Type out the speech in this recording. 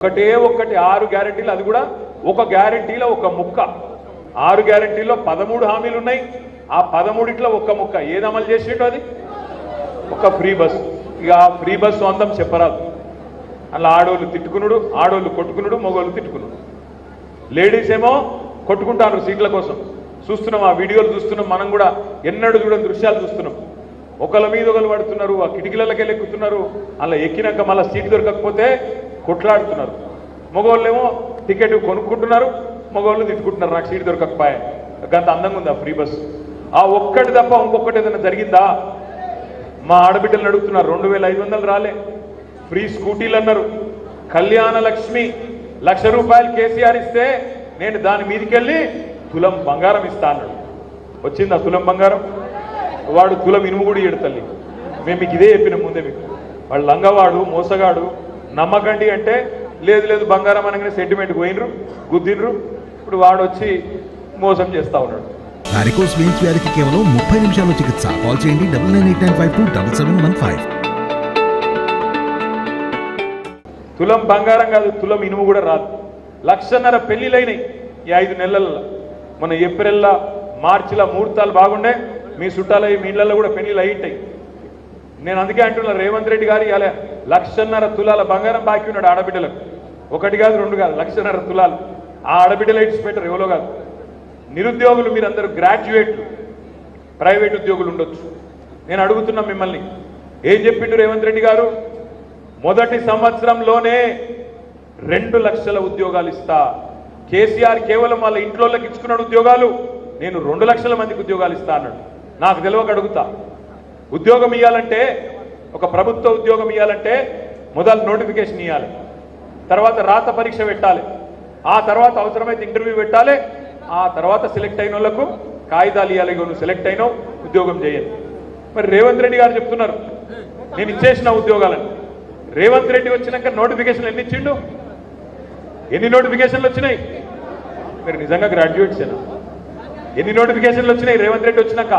ఒకటే ఒకటి ఆరు గ్యారెంటీలు అది కూడా ఒక గ్యారెంటీలో ఒక ముక్క. ఆరు గ్యారెంటీలో పదమూడు హామీలు ఉన్నాయి. ఆ పదమూడిట్లో ఒక్క ముక్క. ఏది అమలు చేసేటో అది? ఒక ఫ్రీ బస్. ఇక ఆ ఫ్రీ బస్సు అందం చెప్పరాదు. అలా ఆడోళ్ళు తిట్టుకునుడు ఆడోళ్ళు కొట్టుకునుడు మగోళ్ళు తిట్టుకునుడు. లేడీస్ ఏమో కొట్టుకుంటారు సీట్ల కోసం. చూస్తున్నాం ఆ వీడియోలు చూస్తున్నాం మనం కూడా ఎన్నడూ చూడని దృశ్యాలు చూస్తున్నాం. ఒకళ్ళ మీద ఒకరు పడుతున్నారు ఆ కిటికీలకి వెళ్ళి ఎక్కుతున్నారు. అలా ఎక్కినాక మళ్ళీ సీట్ దొరకకపోతే కొట్లాడుతున్నారు. మగవాళ్ళేమో టికెట్ కొనుక్కుంటున్నారు మగవాళ్ళు తిట్టుకుంటున్నారు నాకు సీట్ దొరకకపోయా. గంత అందంగా ఉంది ఆ ఫ్రీ బస్? ఆ ఒక్కటి తప్ప ఇంకొకటి ఏదైనా జరిగిందా? మా ఆడబిడ్డలను అడుగుతున్నారు రెండు వేల ఐదు వందలు రాలే. ఫ్రీ స్కూటీలు అన్నారు. కళ్యాణ లక్ష్మి లక్ష రూపాయలు కేసీఆర్ ఇస్తే నేను దాని మీదకెళ్ళి తులం బంగారం ఇస్తా అన్నాడు. వచ్చిందా తులం బంగారం? వాడు తులం ఇనుము కూడా ఇయ్యడు తల్లి. మేము మీకు ఇదే చెప్పిన ముందే మీకు. వాడు లంగవాడు మోసగాడు నమ్మకండి అంటే లేదు లేదు బంగారం అనగానే సెంటిమెంట్ పోయినరు గుద్దినరు. ఇప్పుడు వాడు వచ్చి మోసం చేస్తా ఉన్నాడు. వారికోస్ వెయిన్స్ వ్యాధికి కేవలం ముప్పై నిమిషాల్లో చికిత్స. కాల్ చేయండి double nine eight nine five two double seven one five తులం బంగారం కాదు తులం ఇనుము కూడా రాదు. లక్షన్నర పెళ్ళిలైనాయి ఈ ఐదు నెలల్లో మన ఏప్రిల్లా మార్చిలా ముహూర్తాలు బాగుండే మీ చుట్టాలయ్యి మీ ఇళ్ళలో కూడా పెళ్ళిలు అయ్యింటాయి. నేను అందుకే అంటున్నా రేవంత్ రెడ్డి గారు ఇలా లక్షన్నర తులాల బంగారం బాకీ ఉన్నాడు ఆడబిడ్డలకు. ఒకటి కాదు రెండు కాదు లక్షన్నర తులాలు. ఆ ఆడబిడ్డలు ఇట్స్ పెట్టరు ఎవరో కాదు. నిరుద్యోగులు మీరందరూ గ్రాడ్యుయేట్లు ప్రైవేట్ ఉద్యోగులు ఉండొచ్చు. నేను అడుగుతున్నా మిమ్మల్ని ఏం చెప్పిండు రేవంత్ రెడ్డి గారు? మొదటి సంవత్సరంలోనే రెండు లక్షల ఉద్యోగాలు ఇస్తా. కేసీఆర్ కేవలం వాళ్ళ ఇంట్లోకి ఇచ్చుకున్నాడు ఉద్యోగాలు నేను రెండు లక్షల మందికి ఉద్యోగాలు ఇస్తా అన్నాడు. నాకు తెలియక అడుగుతా. ఉద్యోగం ఇవ్వాలంటే ఒక ప్రభుత్వ ఉద్యోగం ఇవ్వాలంటే మొదలు నోటిఫికేషన్ ఇవ్వాలి తర్వాత రాత పరీక్ష పెట్టాలి. ఆ తర్వాత అవసరమైతే ఇంటర్వ్యూ పెట్టాలి. ఆ తర్వాత సెలెక్ట్ అయిన వాళ్ళకు కాగితాలు ఇవ్వాలి నువ్వు సెలెక్ట్ అయినావు ఉద్యోగం చేయాలి. మరి రేవంత్ రెడ్డి గారు చెప్తున్నారు నేను ఇచ్చేసిన ఉద్యోగాలను. రేవంత్ రెడ్డి వచ్చినాక నోటిఫికేషన్లు ఎన్ని ఇచ్చిండు? ఎన్ని నోటిఫికేషన్లు వచ్చినాయి? మీరు నిజంగా గ్రాడ్యుయేట్సేనా ఎన్ని నోటిఫికేషన్లు వచ్చినాయి రేవంత్ రెడ్డి వచ్చినాక?